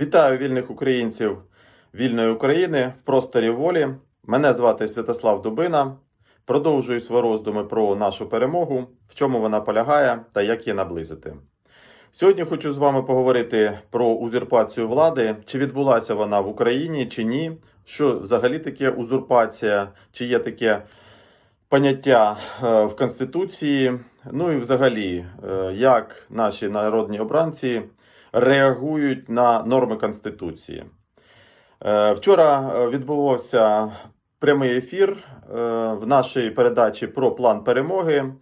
Вітаю вільних українців вільної України в просторі волі. Мене звати Святослав Дубина. Продовжую свої роздуми про нашу перемогу, в чому вона полягає та як її наблизити. Сьогодні хочу з вами поговорити про узурпацію влади, чи відбулася вона в Україні чи ні, що взагалі таке узурпація, чи є таке поняття е, в Конституції, ну і взагалі, е, як наші народні обранці реагують на норми Конституції. Е, Вчора е, відбувався прямий ефір е, в нашій передачі про план перемоги.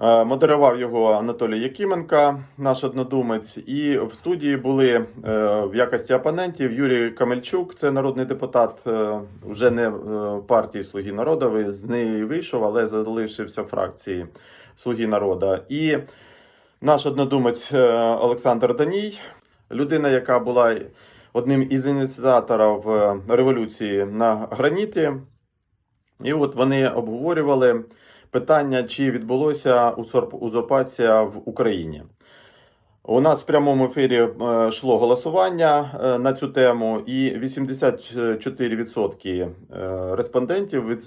Модерував його Анатолій Якименка, наш однодумець, і в студії були в якості опонентів Юрій Камельчук, це народний депутат, вже не партії Слуги народу, з неї вийшов, але залишився в фракції Слуги народу. І наш однодумець е, Олександр Даній, людина, яка була одним із ініціаторів е, революції на граніті. І от вони обговорювали питання, чи відбулося узурп- узурпація в Україні. У нас в прямому ефірі е, йшло голосування на цю тему, і 84% е, респондентів від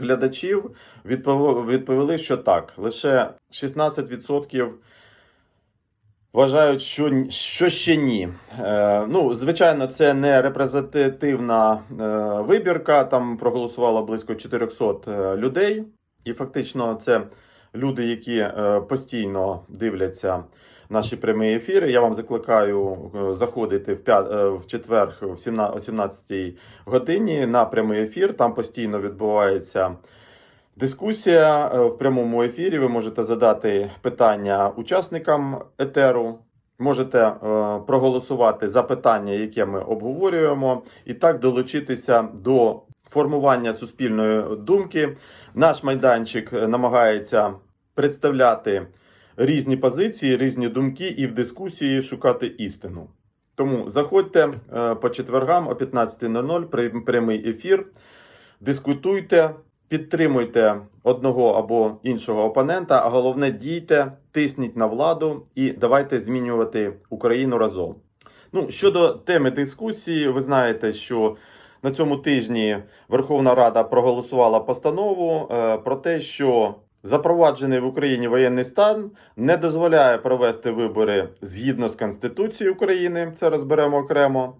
глядачів відпов- відповіли, що так. Лише 16% вважають, що, що ще ні. Е, ну, звичайно, це не репрезентативна е, вибірка. Там проголосувало близько 400 е, людей. І фактично це люди, які е, постійно дивляться наші прямі ефіри. Я вам закликаю е, заходити в, п'ят, е, в четвер в 17 о 17 годині на прямий ефір. Там постійно відбувається дискусія е, в прямому ефірі. Ви можете задати питання учасникам етеру. Можете е, проголосувати за питання, яке ми обговорюємо, і так долучитися до формування суспільної думки. Наш майданчик е, намагається представляти різні позиції, різні думки і в дискусії шукати істину. Тому заходьте по четвергам о 15.00 при- прямий ефір, дискутуйте, підтримуйте одного або іншого опонента, а головне дійте, тисніть на владу і давайте змінювати Україну разом. Ну, щодо теми дискусії, ви знаєте, що на цьому тижні Верховна Рада проголосувала постанову е, про те, що запроваджений в Україні воєнний стан не дозволяє провести вибори згідно з Конституцією України. Це розберемо окремо.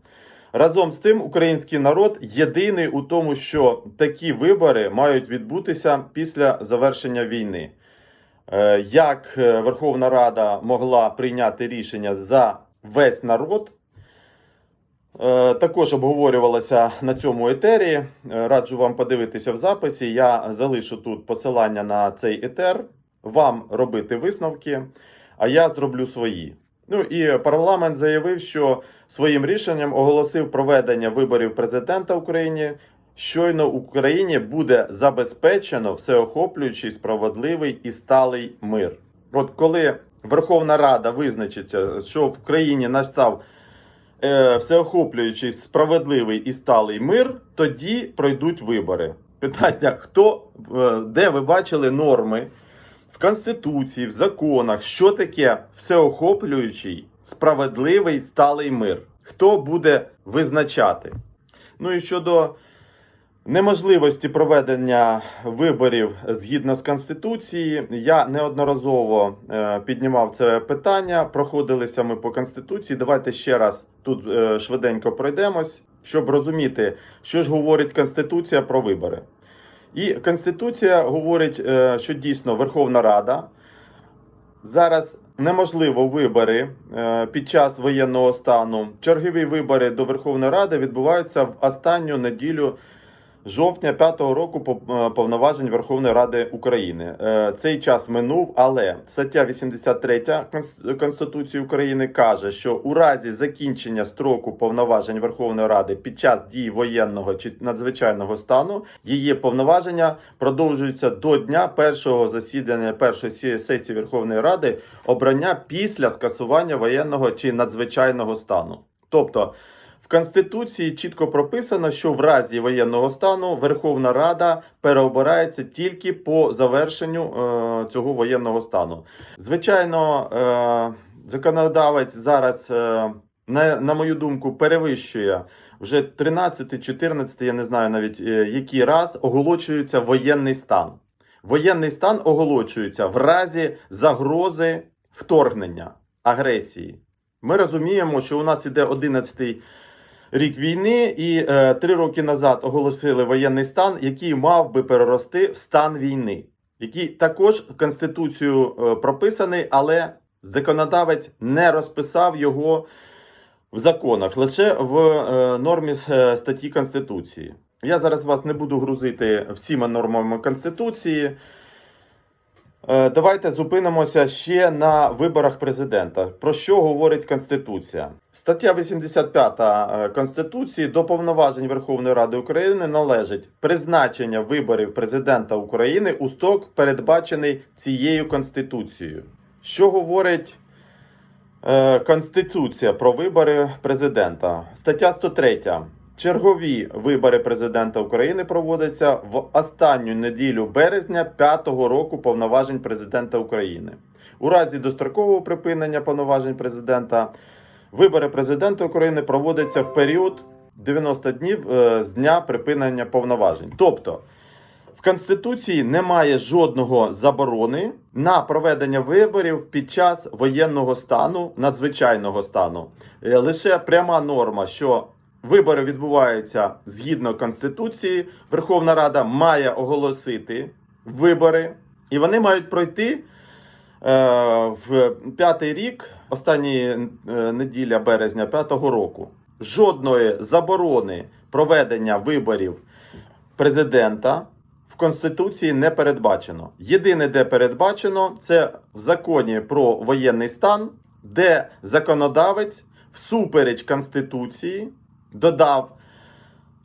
Разом з тим, український народ єдиний у тому, що такі вибори мають відбутися після завершення війни. Е, Як е, Верховна Рада могла прийняти рішення за весь народ, Е, Також обговорювалося на цьому етері. Раджу вам подивитися в записі. Я залишу тут посилання на цей етер. Вам робити висновки, а я зроблю свої. Ну і парламент заявив, що своїм рішенням оголосив проведення виборів президента України. Щойно Україні буде забезпечено всеохоплюючий, справедливий і сталий мир. От коли Верховна Рада визначить, е, що в країні настав е, всеохоплюючий, справедливий і сталий мир, тоді пройдуть вибори. Питання: хто е, де ви бачили норми в Конституції, в законах, що таке всеохоплюючий, справедливий, сталий мир? Хто буде визначати? Ну і щодо неможливості проведення виборів згідно з Конституцією, я неодноразово е, піднімав це питання. Проходилися ми по Конституції. Давайте ще раз тут е, швиденько пройдемось, щоб розуміти, що ж говорить Конституція про вибори. І Конституція говорить, е, що дійсно Верховна Рада зараз неможливо вибори е, під час воєнного стану. Чергові вибори до Верховної Ради відбуваються в останню неділю жовтня 5-го року е, повноважень Верховної Ради України. Е, Цей час минув, але стаття 83 Конс- Конституції України каже, що у разі закінчення строку повноважень Верховної Ради під час дії воєнного чи надзвичайного стану її повноваження продовжуються до дня першого засідання першої сесії Верховної Ради обрання після скасування воєнного чи надзвичайного стану. Тобто Конституції чітко прописано, що в разі воєнного стану Верховна Рада переобирається тільки по завершенню е, цього воєнного стану. Звичайно, е, законодавець зараз е, на, на мою думку, перевищує вже 13-14, я не знаю навіть е, який раз оголошується воєнний стан. Воєнний стан оголошується в разі загрози вторгнення, агресії. Ми розуміємо, що у нас іде 11-й рік війни, і е, три роки назад оголосили воєнний стан, який мав би перерости в стан війни, який також Конституцією е, прописаний, але законодавець не розписав його в законах, лише в е, нормі е, статті Конституції. Я зараз вас не буду грузити всіма нормами Конституції. Е, Давайте зупинимося ще на виборах президента. Про що говорить Конституція? Стаття 85 е, Конституції до повноважень Верховної Ради України належить призначення виборів президента України у сток, передбачений цією Конституцією. Що говорить е, Конституція про вибори президента? Стаття 103. Чергові вибори президента України проводяться в останню неділю березня п'ятого року повноважень президента України. У разі дострокового припинення повноважень президента вибори президента України проводяться в період 90 днів е, з дня припинення повноважень. Тобто в Конституції немає жодного заборони на проведення виборів під час воєнного стану, надзвичайного стану. Е, Лише пряма норма, що вибори відбуваються згідно Конституції. Верховна Рада має оголосити вибори, і вони мають пройти е, в п'ятий рік, останні е, неділя березня п'ятого року. Жодної заборони проведення виборів президента в Конституції не передбачено. Єдине, де передбачено, це в законі про воєнний стан, де законодавець всупереч Конституції додав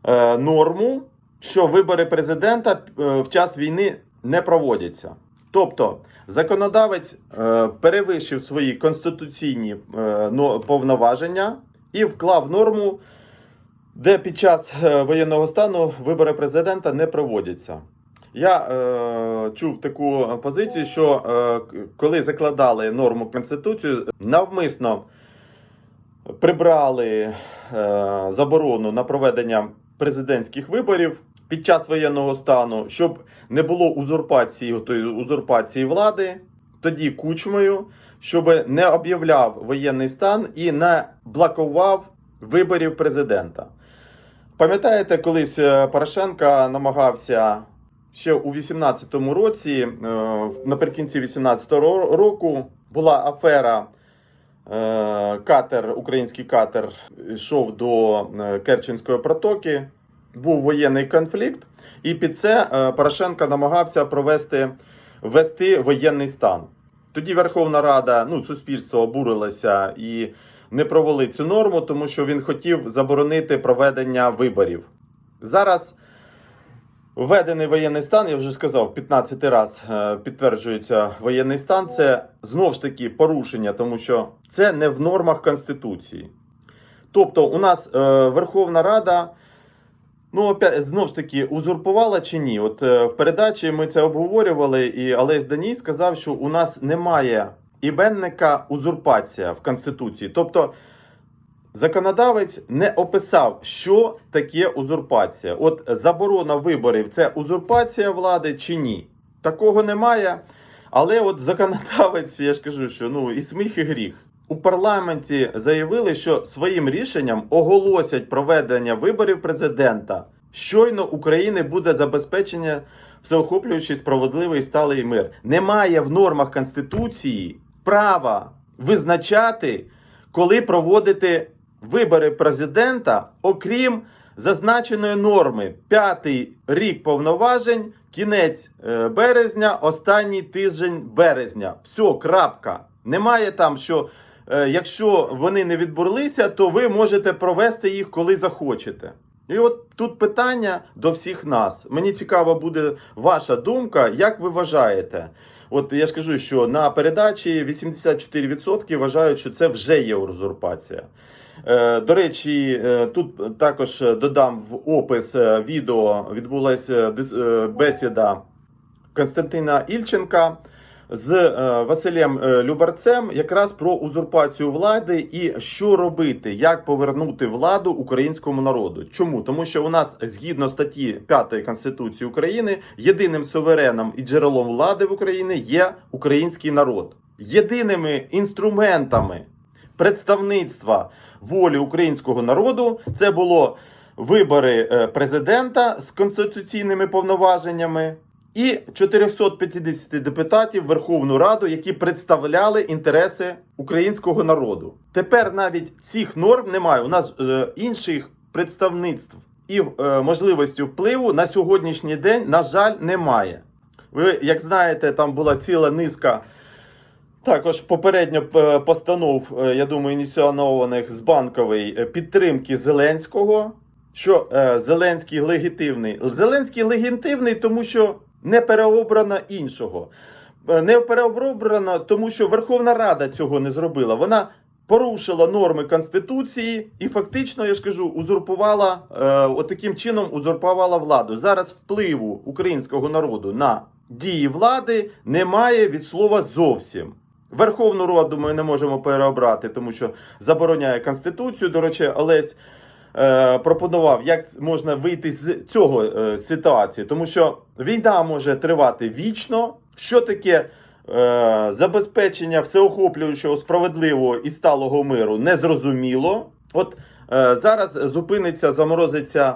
е, норму, що вибори президента е, в час війни не проводяться. Тобто законодавець е, перевищив свої конституційні е, повноваження і вклав норму, де під час е, воєнного стану вибори президента не проводяться. Я е, чув таку позицію, що е, коли закладали норму Конституцію, навмисно прибрали е, заборону на проведення президентських виборів під час воєнного стану, щоб не було узурпації, тої узурпації влади, тоді кучмою, щоб не об'являв воєнний стан і не блокував виборів президента. Пам'ятаєте, колись е, Порошенка намагався ще у 18-му році, е, наприкінці 18-го року, була афера. Е, Катер, український катер йшов до е, Керченської протоки. Був воєнний конфлікт, і під це е, Порошенко намагався провести ввести воєнний стан. Тоді Верховна Рада, ну, суспільство обурилося і не провели цю норму, тому що він хотів заборонити проведення виборів. Зараз введений воєнний стан, я вже сказав, 15 раз е, підтверджується воєнний стан. Це знов ж таки порушення, тому що це не в нормах Конституції. Тобто, у нас е, Верховна Рада. Ну, опять, знов ж таки, узурпувала чи ні? От е, в передачі ми це обговорювали, і Олесь Даній сказав, що у нас немає іменника узурпація в Конституції. Тобто законодавець не описав, що таке узурпація. От заборона виборів це узурпація влади чи ні? Такого немає. Але от законодавець, я ж кажу, що ну і сміх, і гріх. У парламенті заявили, що своїм рішенням оголосять проведення виборів президента. Щойно України буде забезпечення всеохоплюючий справедливий сталий мир. Немає в нормах Конституції права визначати, коли проводити вибори президента, окрім зазначеної норми. П'ятий рік повноважень, кінець е, березня, останній тиждень березня. Все, крапка. Немає там, що е, якщо вони не відбурлися, то ви можете провести їх коли захочете. І от тут питання до всіх нас. Мені цікава буде ваша думка, як ви вважаєте? От я ж кажу, що на передачі 84% вважають, що це вже є узурпація. Е, До речі, е, тут також додам в опис е, відео відбулася бесіда Константина Ільченка, з Василем Любарцем якраз про узурпацію влади і що робити, як повернути владу українському народу. Чому? Тому що у нас згідно статті 5 Конституції України єдиним сувереном і джерелом влади в Україні є український народ. Єдиними інструментами представництва волі українського народу це було вибори е, президента з конституційними повноваженнями і 450 депутатів Верховну Раду, які представляли інтереси українського народу. Тепер навіть цих норм немає. У нас е, інших представництв і е, можливості впливу на сьогоднішній день, на жаль, немає. Ви, як знаєте, там була ціла низка. Також попередньо е, постанов, е, я думаю, ініціонованих з банкової е, підтримки Зеленського. Що Зеленський легітимний. Зеленський легітимний, тому що не переобрано іншого. Не переобрано, тому що Верховна Рада цього не зробила. Вона порушила норми Конституції і фактично, я ж кажу, узурпувала е, отаким чином узурпувала владу. Зараз впливу українського народу на дії влади немає від слова зовсім. Верховну Раду ми не можемо переобрати, тому що забороняє Конституцію. До речі, Олесь е, пропонував, як можна вийти з цього е, ситуації, тому що війна може тривати вічно. Що таке е, забезпечення всеохоплюючого, справедливого і сталого миру незрозуміло. От е, зараз зупиниться, заморозиться.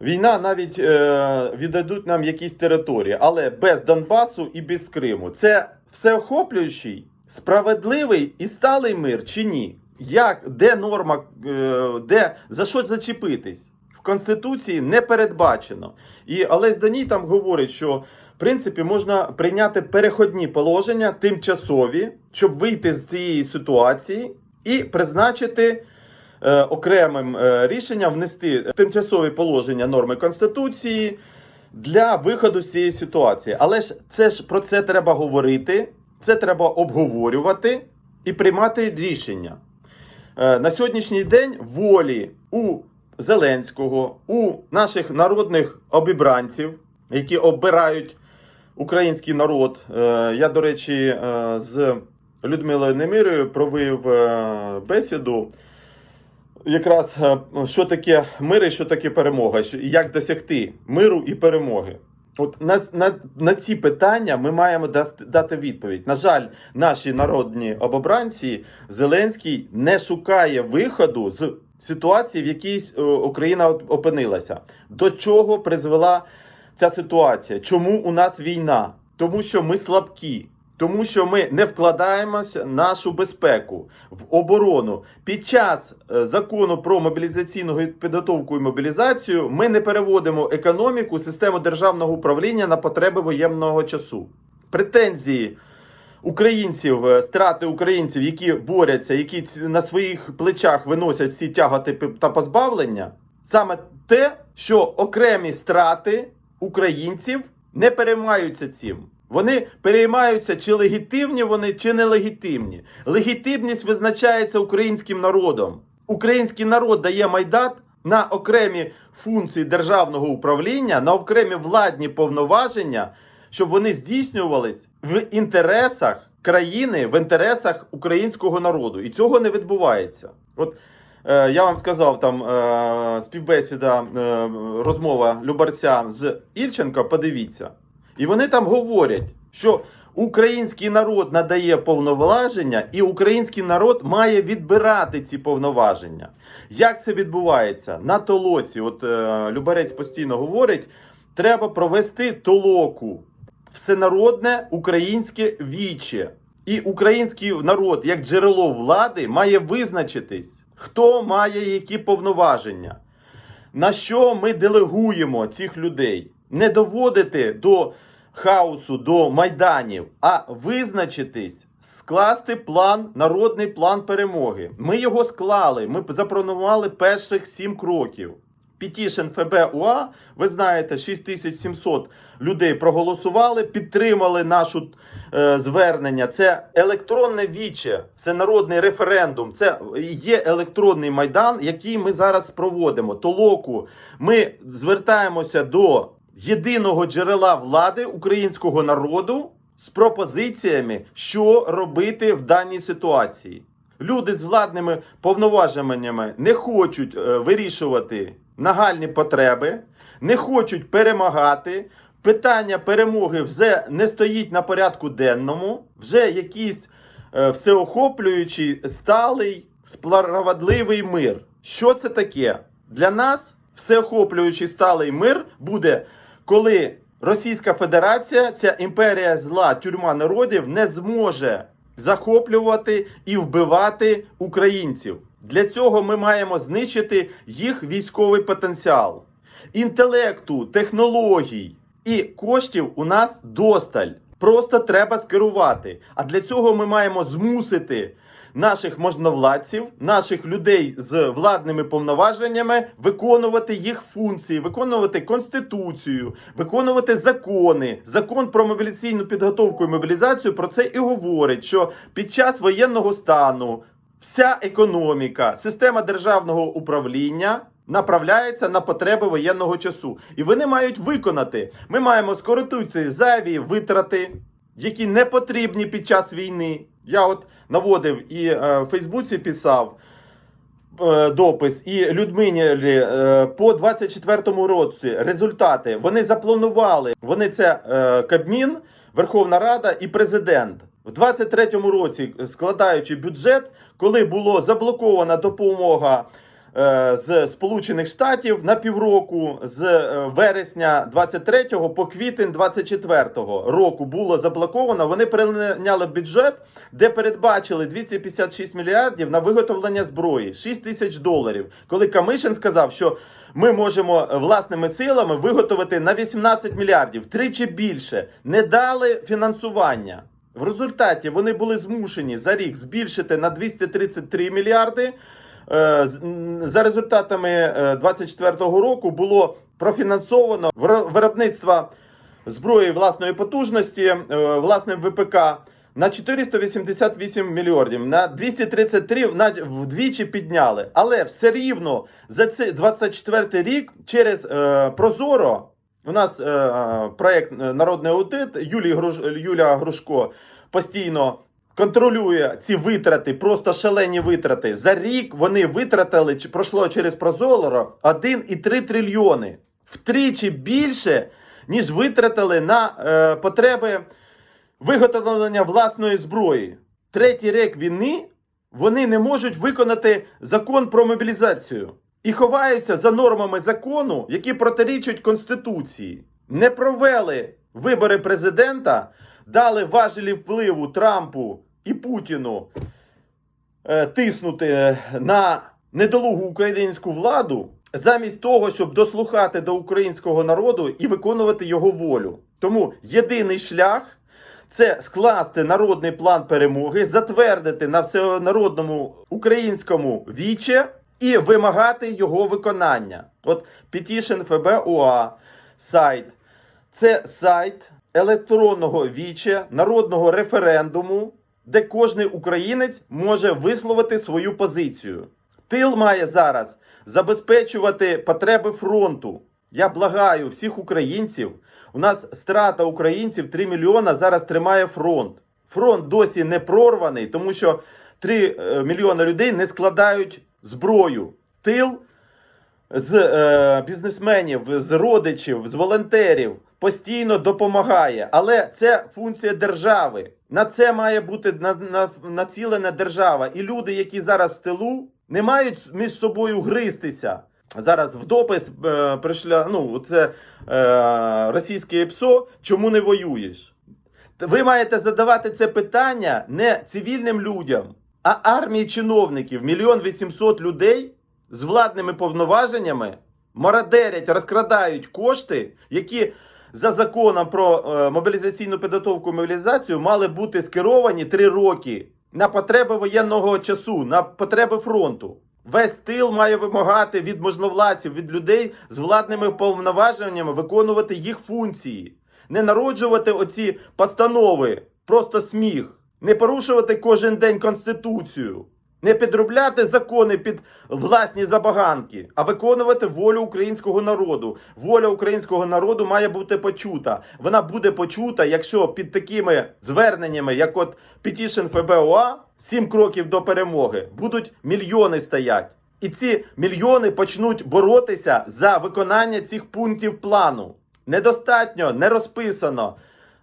Війна навіть е, віддадуть нам якісь території, але без Донбасу і без Криму. Це всеохоплюючий, справедливий і сталий мир чи ні? Як, де норма, е, де за що зачепитись? В Конституції не передбачено. І Олесь Даній там говорить, що в принципі можна прийняти переходні положення тимчасові, щоб вийти з цієї ситуації і призначити е, окремим е, рішенням внести тимчасові положення норми Конституції для виходу з цієї ситуації. Але ж це ж про це треба говорити, це треба обговорювати і приймати рішення. Е, На сьогоднішній день волі у Зеленського, у наших народних обібранців, які обирають український народ. Е, Я, до речі, е, з Людмилою Немирою провів бесіду. Якраз е, що таке мир і що таке перемога, як досягти миру і перемоги. От на, на, на ці питання ми маємо дати відповідь. На жаль, наші народні обобранці Зеленський не шукає виходу з ситуації, в якій е, Україна опинилася. До чого призвела ця ситуація? Чому у нас війна? Тому що ми слабкі. Тому що ми не вкладаємося нашу безпеку в оборону. Під час е, закону про мобілізаційну підготовку і мобілізацію ми не переводимо економіку, систему державного управління на потреби воєнного часу. Претензії українців, е, страти українців, які борються, які на своїх плечах виносять всі тяготи та позбавлення, саме те, що окремі страти українців не переймаються цим. Вони переймаються, чи легітимні вони, чи нелегітимні. Легітимність визначається українським народом. Український народ дає майдат на окремі функції державного управління, на окремі владні повноваження, щоб вони здійснювались в інтересах країни, в інтересах українського народу. І цього не відбувається. От е, я вам сказав там е, співбесіда, е, розмова Любарця з Ільченко, подивіться. І вони там говорять, що український народ надає повноваження, і український народ має відбирати ці повноваження. Як це відбувається? На толоці, от е, Любарець постійно говорить, треба провести толоку, всенародне українське віче. І український народ, як джерело влади, має визначитись, хто має які повноваження. На що ми делегуємо цих людей? Не доводити до хаосу, до майданів, а визначитись, скласти план, народний план перемоги. Ми його склали. Ми запропонували перших сім кроків. Петішн ФБ УА, ви знаєте, 6700 людей проголосували, підтримали нашу е, звернення. Це електронне віче, це народний референдум, це є електронний майдан, який ми зараз проводимо. Толоку ми звертаємося до єдиного джерела влади українського народу з пропозиціями, що робити в даній ситуації. Люди з владними повноваженнями не хочуть е, вирішувати нагальні потреби, не хочуть перемагати. Питання перемоги вже не стоїть на порядку денному, вже якийсь е, всеохоплюючий, сталий, справедливий мир. Що це таке? Для нас всеохоплюючий сталий мир буде, коли Російська Федерація, ця імперія зла, тюрма народів, не зможе захоплювати і вбивати українців. Для цього ми маємо знищити їх військовий потенціал. Інтелекту, технологій і коштів у нас досталь. Просто треба скерувати. А для цього ми маємо змусити наших можновладців, наших людей з владними повноваженнями виконувати їх функції, виконувати конституцію, виконувати закони. Закон про мобілізаційну підготовку і мобілізацію про це і говорить, що під час воєнного стану вся економіка, система державного управління. Направляється на потреби воєнного часу, і вони мають виконати. Ми маємо скоротити зайві витрати, які не потрібні під час війни. Я от наводив і е, в Фейсбуці писав е, допис, і Людмині е, по 24-му році результати вони запланували. Вони це е, Кабмін, Верховна Рада і президент. В 23-му році, складаючи бюджет, коли було заблокована допомога з Сполучених Штатів на півроку з е, вересня 23 по квітень 24 року було заблоковано. Вони прийняли бюджет, де передбачили 256 мільярдів на виготовлення зброї, 6 тисяч доларів. Коли Камишин сказав, що ми можемо власними силами виготовити на 18 мільярдів, тричі більше, не дали фінансування. В результаті вони були змушені за рік збільшити на 233 мільярди. Е, За результатами е, 24-го року було профінансовано виро- виробництво зброї власної потужності, е, власним ВПК на 488 мільярдів. На 233 навіть вдвічі підняли. Але все рівно за цей 24 рік через е, Прозоро у нас е, е, проект е, Народний аудит Юлії Груш, Юлія Грушко постійно контролює ці витрати, просто шалені витрати. За рік вони витратили, пройшло через Прозоро 1,3 трильйони. Втричі більше, ніж витратили на е, потреби виготовлення власної зброї. Третій рік війни вони не можуть виконати закон про мобілізацію і ховаються за нормами закону, які протирічать Конституції. Не провели вибори президента, дали важелі впливу Трампу і Путіну е, тиснути на недолугу українську владу, замість того, щоб дослухати до українського народу і виконувати його волю. Тому єдиний шлях це скласти народний план перемоги, затвердити на всенародному українському віче і вимагати його виконання. От Petition FBOA, сайт. Це сайт електронного віче, народного референдуму, де кожний українець може висловити свою позицію. Тил має зараз забезпечувати потреби фронту. Я благаю всіх українців. У нас страта українців 3 мільйона зараз тримає фронт. Фронт досі не прорваний, тому що 3 е, мільйони людей не складають зброю. Тил з е, бізнесменів, з родичів, з волонтерів постійно допомагає. Але це функція держави. На це має бути на, на, націлена держава. І люди, які зараз в тилу, не мають між собою гристися. Зараз в допис е, прийшла ну, це е, російське ПСО, чому не воюєш? Ви маєте задавати це питання не цивільним людям, а армії чиновників, мільйон вісімсот людей з владними повноваженнями мародерять, розкрадають кошти, які за законом про е, мобілізаційну підготовку і мобілізацію мали бути скеровані три роки на потреби воєнного часу, на потреби фронту. Весь тил має вимагати від можновладців, від людей з владними повноваженнями виконувати їх функції, не народжувати оці постанови, просто сміх, не порушувати кожен день конституцію. Не підробляти закони під власні забаганки, а виконувати волю українського народу. Воля українського народу має бути почута. Вона буде почута, якщо під такими зверненнями, як от Petition ФБОА, сім кроків до перемоги, будуть мільйони стоять. І ці мільйони почнуть боротися за виконання цих пунктів плану. Недостатньо, не розписано.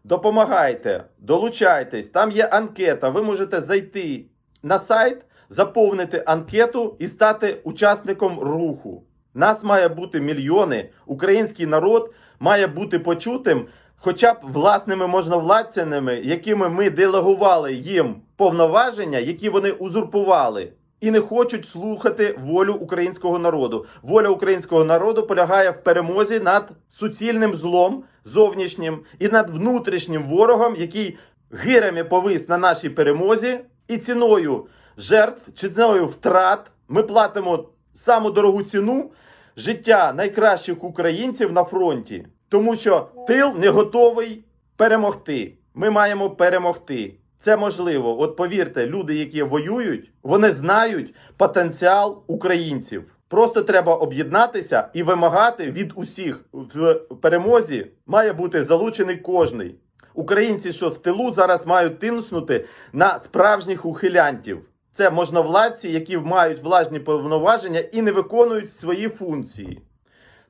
Допомагайте, долучайтесь. Там є анкета. Ви можете зайти на сайт, заповнити анкету і стати учасником руху. Нас має бути мільйони. Український народ має бути почутим, хоча б власними можновладцями, якими ми делегували їм повноваження, які вони узурпували. І не хочуть слухати волю українського народу. Воля українського народу полягає в перемозі над суцільним злом зовнішнім і над внутрішнім ворогом, який гирями повис на нашій перемозі, і ціною жертв, ціною втрат ми платимо саму дорогу ціну життя найкращих українців на фронті, тому що тил не готовий перемогти. Ми маємо перемогти. Це можливо. От повірте, люди, які воюють, вони знають потенціал українців. Просто треба об'єднатися і вимагати від усіх в перемозі має бути залучений кожний. Українці, що в тилу зараз мають тиснути на справжніх ухилянтів. Це можновладці, які мають власні повноваження і не виконують свої функції.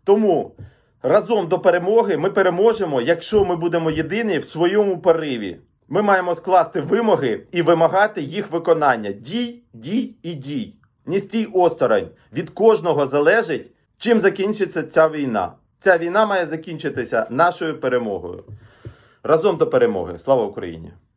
Тому разом до перемоги ми переможемо, якщо ми будемо єдині в своєму пориві. Ми маємо скласти вимоги і вимагати їх виконання. Дій, дій і дій. Не стій осторонь. Від кожного залежить, чим закінчиться ця війна. Ця війна має закінчитися нашою перемогою. Разом до перемоги. Слава Україні!